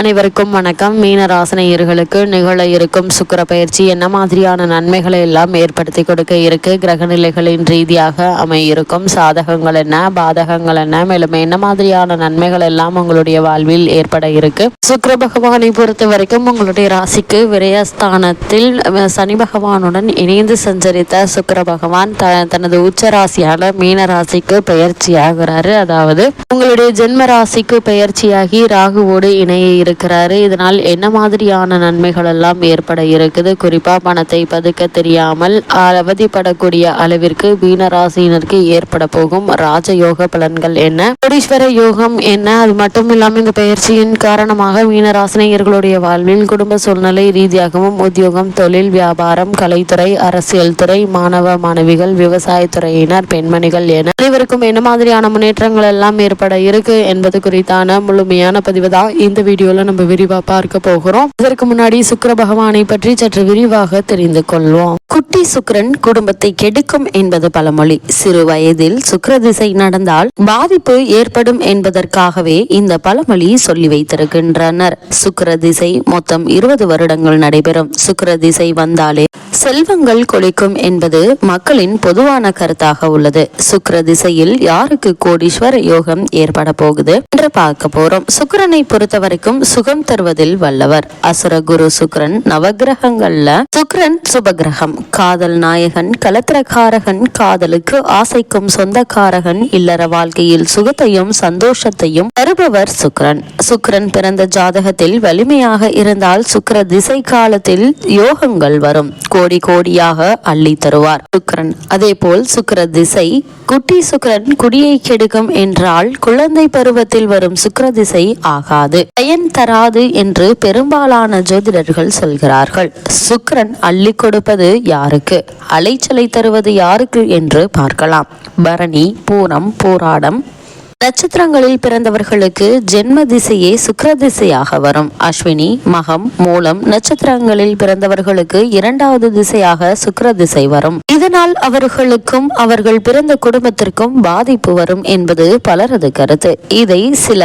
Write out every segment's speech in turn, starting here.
அனைவருக்கும் வணக்கம். மீன ராசனையர்களுக்கு நிகழ இருக்கும் சுக்கிர பயிற்சி என்ன மாதிரியான நன்மைகளை எல்லாம் ஏற்படுத்தி கொடுக்க இருக்கு? கிரக நிலைகளின் ரீதியாக அமையிருக்கும். சாதகங்கள் என்ன? பாதகங்கள் என்ன? மேலும் என்ன மாதிரியான நன்மைகள் எல்லாம் உங்களுடைய வாழ்வில் ஏற்பட இருக்கு? சுக்கர பகவானை பொறுத்த வரைக்கும் உங்களுடைய ராசிக்கு விரயஸ்தானத்தில் சனி பகவானுடன் இணைந்து சஞ்சரித்த சுக்கர பகவான் த தனது உச்ச ராசியான மீன ராசிக்கு பயிற்சியாகிறாரு. அதாவது உங்களுடைய ஜென்ம ராசிக்கு பெயர்ச்சியாகி ராகுவோடு இணைய இருக்கிறாரு. இதனால் என்ன மாதிரியான நன்மைகள் எல்லாம் ஏற்பட இருக்குது? குறிப்பா பணத்தை பதுக்க தெரியாமல் அவதிப்படக்கூடிய அளவிற்கு மீன ராசியினருக்கு ஏற்பட போகும் ராஜயோக பலன்கள் என்ன? கோடீஸ்வர யோகம் என்ன? அது மட்டும் இல்லாமல் இந்த பயிற்சியின் காரணமாக மீனராசினியர்களுடைய வாழ்வில் குடும்ப சூழ்நிலை ரீதியாகவும் உத்தியோகம் தொழில் வியாபாரம் கலைத்துறை அரசியல் துறை மாணவ மாணவிகள் விவசாயத்துறையினர் பெண்மணிகள் என அனைவருக்கும் என்ன மாதிரியான முன்னேற்றங்கள் எல்லாம் ஏற்பட இருக்கு என்பது குறித்தான முழுமையான பதிவு தான் இந்த வீடியோல நம்ம விரிவா பார்க்க போகிறோம். இதற்கு முன்னாடி சுக்கர பகவானை பற்றி சற்று விரிவாக தெரிந்து கொள்வோம். குட்டி சுக்கரன் குடும்பத்தை கெடுக்கும் என்பது பழமொழி. சிறு வயதில் சுக்கர திசை நடந்தால் பாதிப்பு ஏற்படும் என்பதற்காகவே இந்த பழமொழி சொல்லி வைத்திருக்கின்றனர். சுக்கர திசை மொத்தம் இருபது வருடங்கள் நடைபெறும். சுக்கர திசை வந்தாலே செல்வங்கள் கொளிக்கும் என்பது மக்களின் பொதுவான கருத்தாக உள்ளது. சுக்கர திசையில் யாருக்கு கோடீஸ்வர யோகம் ஏற்பட போகுது என்று பார்க்க போறோம். சுக்கரனை பொறுத்த வரைக்கும் சுகம் தருவதில் வல்லவர். அசுர குரு சுக்கிரன் நவகிரகங்கள்ல சுக்கரன் சுபகிரகம். காதல் நாயகன் கலத்திரக்காரகன் காதலுக்கு ஆசைக்கும் சொந்தக்காரகன் இல்லற வாழ்க்கையில் சுகத்தையும் சந்தோஷத்தையும் தருபவர் சுக்கரன். சுக்கிரன் பிறந்த ஜாதகத்தில் வலிமையாக இருந்தால் சுக்கர திசை காலத்தில் யோகங்கள் வரும். கோடி கோடியாக அள்ளி தருவார். சுக்கிரன். அதேபோல் சுக்கர திசை குட்டி சுக்கரன் குடியை கெடுக்கும் என்றால் குழந்தை பருவத்தில் வரும் சுக்கர திசை ஆகாது. பயன் தராது என்று பெரும்பாலான ஜோதிடர்கள் சொல்கிறார்கள். சுக்கரன் அள்ளி கொடுப்பது யாருக்கு? அலைச்சலை தருவது யாருக்கு என்று பார்க்கலாம். பரணி பூரம் போராடம் நட்சத்திரங்களில் பிறந்தவர்களுக்கு ஜென்ம திசையே சுக்கர திசையாக வரும். அஸ்வினி மகம் மூலம் நட்சத்திரங்களில் பிறந்தவர்களுக்கு இரண்டாவது திசையாக சுக்கர திசை வரும். இதனால் அவர்களுக்கும் அவர்கள் பிறந்த குடும்பத்திற்கும் பாதிப்பு வரும் என்பது பலரது கருத்து. இதை சில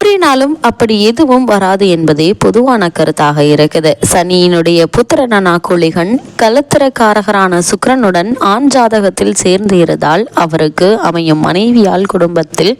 கூறினாலும் அப்படி எதுவும் வராது என்பதே பொதுவான கருத்தாக இருக்குது. சனியினுடைய புத்திரனான குளிகன் கலத்திரக்காரகரான சுக்ரனுடன் ஆண் ஜாதகத்தில் சேர்ந்து இருந்தால் அவருக்கு அமையும் மனைவியால் குடும்பத்தில்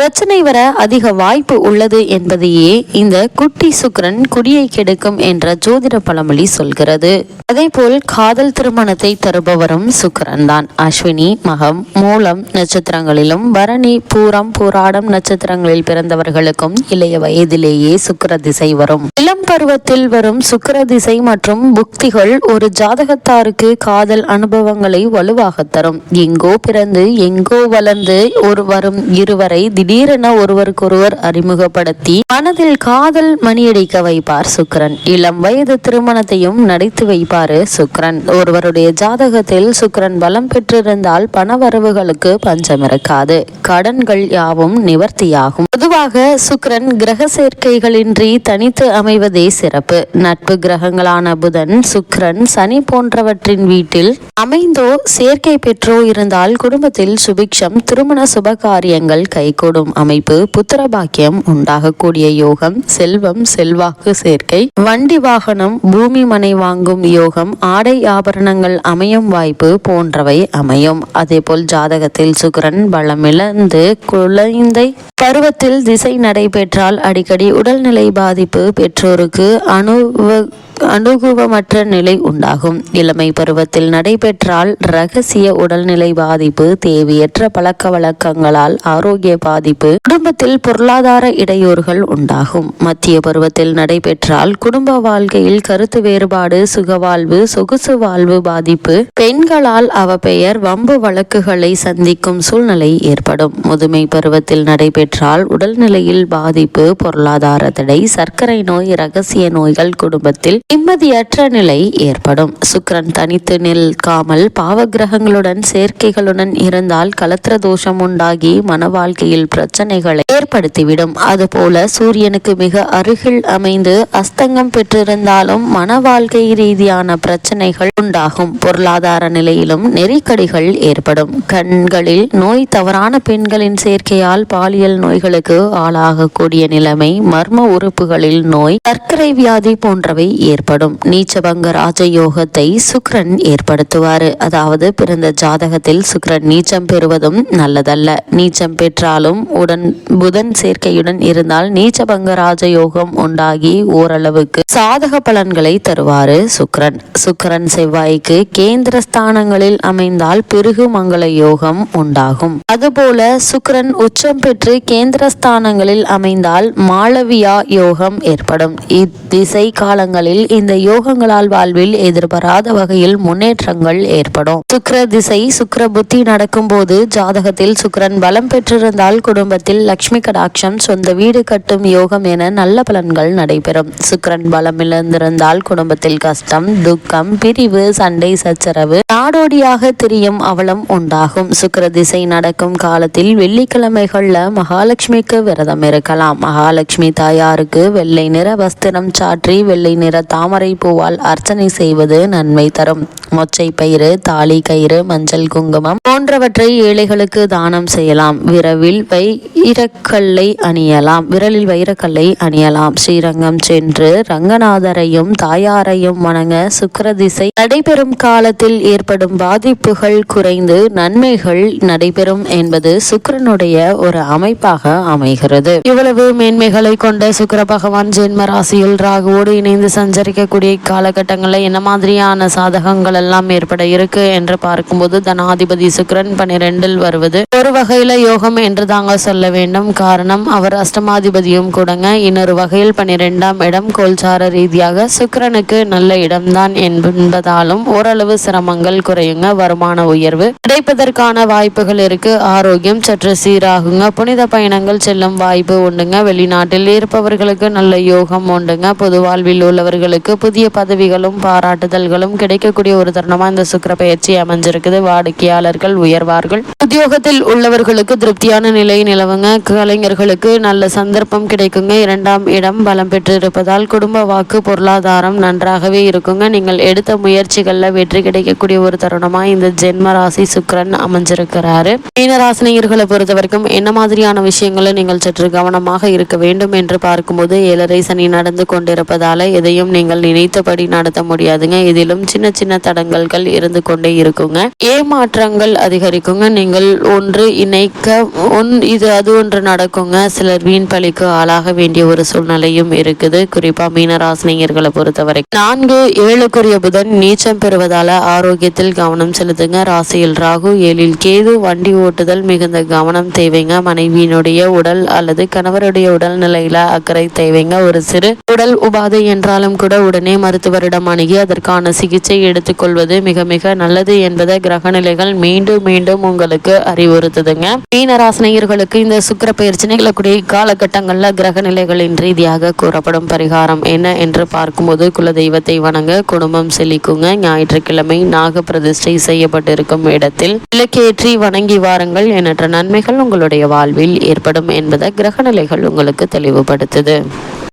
பிரச்சனை வர அதிக வாய்ப்பு உள்ளது என்பதையே இந்த குட்டி சுக்கிரன் குடியை கெடுக்கும் என்ற ஜோதிட பழமொழி சொல்கிறது. அதேபோல் காதல் திருமணத்தை தருபவரும் சுக்கிரன் தான் அஸ்வினி மகம் மூலம் நட்சத்திரங்களிலும் பரணி பூரம் பூராடம் நட்சத்திரங்களில் பிறந்தவர்களுக்கும் இளைய வயதிலேயே சுக்கர திசை வரும். இளம் பருவத்தில் வரும் சுக்கர திசை மற்றும் புக்திகள் ஒரு ஜாதகத்தாருக்கு காதல் அனுபவங்களை வலுவாக தரும். எங்கோ பிறந்து எங்கோ வளர்ந்து ஒரு வரும் இருவரை திடீரென ஒருவருக்கொருவர் அறிமுகப்படுத்தி மனதில் காதல் மணியடிக்க வைப்பார் சுக்ரன் இளம் வயது திருமணத்தையும் நடித்து வைப்பாரு சுக்ரன் ஒருவருடைய ஜாதகத்தில் சுக்கிரன் பலம் பெற்றிருந்தால் பணவரவுகளுக்கு பஞ்சம் இருக்காது. கடன்கள் யாவும் நிவர்த்தியாகும். பொதுவாக சுக்கிரன் கிரக சேர்க்கைகளின்றி தனித்து அமைவதே சிறப்பு. நட்பு கிரகங்களான புதன் சுக்ரன் சனி போன்றவற்றின் வீட்டில் அமைந்தோ சேர்க்கை பெற்றோ இருந்தால் குடும்பத்தில் சுபிக்ஷம் திருமண சுபகாரியங்கள் கைகூடும். அமைப்பு புத்திர பாக்கியம் உண்டாகக்கூடிய யோகம் செல்வம் செல்வாக்கு சேர்க்கை வண்டி வாகனம் பூமி மனை வாங்கும் யோகம் ஆடை ஆபரணங்கள் அமையும் வாய்ப்பு போன்றவை அமையும். அதேபோல் ஜாதகத்தில் சுக்கரன் பலமிழந்து குழந்தை பருவத்தில் திசை நடைபெற்றால் அடிக்கடி உடல்நிலை பாதிப்பு பெற்றோருக்கு அணுவ அனுகூபமற்ற நிலை உண்டாகும். இளமை பருவத்தில் நடைபெற்றால் ரகசிய உடல்நிலை பாதிப்பு தேவையற்ற பழக்க வழக்கங்களால் ஆரோக்கிய பாதிப்பு குடும்பத்தில் பொருளாதார இடையூறுகள் உண்டாகும். மத்திய பருவத்தில் நடைபெற்றால் குடும்ப வாழ்க்கையில் கருத்து வேறுபாடு சுகவாழ்வு சொகுசு வாழ்வு பாதிப்பு. பெண்களால் அவ பெயர் வம்பு வழக்குகளை சந்திக்கும் சூழ்நிலை ஏற்படும். முதுமை பருவத்தில் நடைபெற்றால் உடல்நிலையில் பாதிப்பு பொருளாதார தடை சர்க்கரை நோய் ரகசிய நோய்கள் குடும்பத்தில் நிம்மதியற்ற நிலை ஏற்படும். சுக்கிரன் தனித்து நிற்காமல் பாவ கிரகங்களுடன் சேர்க்கைகளுடன் இருந்தால் கலத்திர தோஷம் உண்டாகி மன வாழ்க்கையில் பிரச்சனைகளை ஏற்படுத்திவிடும். அதுபோல சூரியனுக்கு மிக அருகில் அமைந்து அஸ்தங்கம் பெற்றிருந்தாலும் மன வாழ்க்கை ரீதியான பிரச்சனைகள் உண்டாகும். பொருளாதார நிலையிலும் நெருக்கடிகள் ஏற்படும். கண்களில் நோய் தவறான பெண்களின் சேர்க்கையால் பாலியல் நோய்களுக்கு ஆளாகக்கூடிய நிலைமை மர்ம உறுப்புகளில் நோய் சர்க்கரை வியாதி போன்றவை ஏற்படும். நீச்சபங்க ராஜயோகத்தை சுக்ரன் ஏற்படுத்துவார். அதாவது பிறந்த ஜாதகத்தில் சுக்ரன் நீச்சம் பெறுவதும் நல்லதல்ல. நீச்சம் பெற்றாலும் உடன் புதன் சேர்க்கையுடன் இருந்தால் நீச்சபங்க ராஜயோகம் உண்டாகி ஓரளவுக்கு சாதக பலன்களை தருவாரு சுக்கரன். சுக்கரன் செவ்வாய்க்கு கேந்திர ஸ்தானங்களில் அமைந்தால் பிருகு மங்கள யோகம் உண்டாகும். அதுபோல சுக்கரன் உச்சம் பெற்று கேந்திர ஸ்தானங்களில் அமைந்தால் மாளவியா யோகம் ஏற்படும். இத்திசை காலங்களில் இந்த யோகங்களால் வாழ்வில் எதிர்பாராத வகையில் முன்னேற்றங்கள் ஏற்படும். சுக்கர திசை சுக்கர புத்தி நடக்கும் போது ஜாதகத்தில் சுக்கரன் பலம் பெற்றிருந்தால் குடும்பத்தில் லட்சுமி கடாட்சம் சொந்த வீடு கட்டும் யோகம் என நல்ல பலன்கள் நடைபெறும். சுக்கிரன் பலம் இழந்திருந்தால் குடும்பத்தில் கஷ்டம் துக்கம் பிரிவு சண்டை சச்சரவு நாடோடியாக திரியும் அவலம் உண்டாகும். சுக்கர திசை நடக்கும் காலத்தில் வெள்ளிக்கிழமைகள்ல மகாலட்சுமிக்கு விரதம் இருக்கலாம். மகாலட்சுமி தாயாருக்கு வெள்ளை நிற வஸ்திரம் சாற்றி வெள்ளை நிற தாமரை பூவால் அர்ச்சனை செய்வது நன்மை தரும். மொச்சை பயிறு தாலி கயிறு மஞ்சள் குங்குமம் போன்றவற்றை ஏழைகளுக்கு தானம் செய்யலாம். விரவில் வைரக்கல்லை அணியலாம். விரலில் வைரக்கல்லை அணியலாம். ஸ்ரீரங்கம் சென்று ரங்கநாதரையும் தாயாரையும் வணங்க சுக்கர திசை நடைபெறும் காலத்தில் ஏற்படும் பாதிப்புகள் குறைந்து நன்மைகள் நடைபெறும் என்பது சுக்கரனுடைய ஒரு அமைப்பாக அமைகிறது. இவ்வளவு மேன்மைகளை கொண்ட சுக்கர பகவான் ஜென்ம ராசியில் ராகுவோடு இணைந்து சஞ்சரிக்கக்கூடிய காலகட்டங்களில் என்ன மாதிரியான சாதகங்கள் எல்லாம் ஏற்பட இருக்கு என்று பார்க்கும்போது தனாதிபதி சுக்கரன் பனிரெண்டில் வருவது ஒரு வகையில யோகம் என்று தாங்க சொல்ல வேண்டும். காரணம் அவர் அஷ்டமாதிபதியும் கூடங்க. இன்னொரு வகையில் பன்னிரெண்டாம் இடம் கோல்சார ரீதியாக சுக்கரனுக்கு நல்ல இடம்தான் என்பதாலும் ஓரளவு சிரமங்கள் குறையுங்க. வருமான உயர்வு கிடைப்பதற்கான வாய்ப்புகள் இருக்கு. ஆரோக்கியம் சற்று சீராகுங்க. புனித பயணங்கள் செல்லும் வாய்ப்பு உண்டுங்க. வெளிநாட்டில் இருப்பவர்களுக்கு நல்ல யோகம் உண்டுங்க. பொது வாழ்வில் உள்ளவர்களுக்கு புதிய பதவிகளும் பாராட்டுதல்களும் கிடைக்கக்கூடிய ஒரு தருணமா இந்த சுக்கர பயிற்சி அமைஞ்சிருக்குது. வாடிக்கையாளர்கள் உயர்வார்கள். உத்தியோகத்தில் உள்ளவர்களுக்கு திருப்தியான நிலை நிலவுங்க. கலைஞர்களுக்கு நல்ல சந்தர்ப்பம் கிடைக்குங்க. இரண்டாம் இடம் பலம் பெற்று இருப்பதால் குடும்ப வாக்கு பொருளாதாரம் நன்றாகவே இருக்குங்க. நீங்கள் எடுத்த முயற்சிகளில் வெற்றி கிடைக்கக்கூடிய ஒரு தருணமா இந்த ஜென்ம ராசி சுக்கரன் அமைஞ்சிருக்கிறாரு. மீனராசினியர்களை பொறுத்த வரைக்கும் என்ன மாதிரியான விஷயங்களை நீங்கள் சற்று கவனமாக இருக்க வேண்டும் என்று பார்க்கும்போது ஏழரை சனி நடந்து கொண்டிருப்பதால எதையும் நீங்கள் நினைத்தபடி நடத்த முடியாதுங்க. இதிலும் சின்ன சின்ன தடங்கல்கள் இருந்து கொண்டே இருக்குங்க. ஏமாற்றங்கள் அதிகரிக்குங்க. நீங்கள் ஒன்று இணைக்க ஒன் இது அது ஒன்று நடக்குங்க. சிலர் வீண் பழிக்கு ஆளாக வேண்டிய ஒரு சூழ்நிலையும் இருக்குது. குறிப்பா மீனராசினியர்களை பொறுத்தவரை. நான்கு ஏழுக்குரிய புதன் நீச்சம் பெறுவதால ஆரோக்கியத்தில் கவனம் செலுத்துங்க. ராசியில் ராகு ஏழில் கேது வண்டி ஓட்டுதல் மிகுந்த கவனம் தேவைங்க. மனைவியினுடைய உடல் அல்லது கணவருடைய உடல்நிலையில அக்கறை தேவைங்க. ஒரு சிறு உடல் உபாதை என்றாலும் கூட உடனே மருத்துவரிடம் அணுகி அதற்கான சிகிச்சை எடுத்துக்கொள்வது மிக மிக நல்லது என்பதை கிரகநிலைகள் மீண்டும் மீண்டும் உங்களுக்கு அறிவுறுத்துதுங்க. மீனராசினியர்களுக்கு இந்த சுக்கர பயிற்சி நிகழக்கூடிய காலகட்டங்களில் கிரக நிலைகளின் ரீதியாக கூறப்படும் பரிகாரம் என்ன என்று பார்க்கும்போது குலதெய்வத்தை வணங்க குடும்பம் செழிக்குங்க. ஞாயிற்றுக்கிழமை நாக பிரதிஷ்டை செய்யப்பட்டிருக்கும் இடத்தில் விளக்கேற்றி வணங்கி வாருங்கள் எண்ணற்ற நன்மைகள் உங்களுடைய வாழ்வில் ஏற்படும் என்பதை கிரக நிலைகள் உங்களுக்கு தெளிவுபடுத்துது.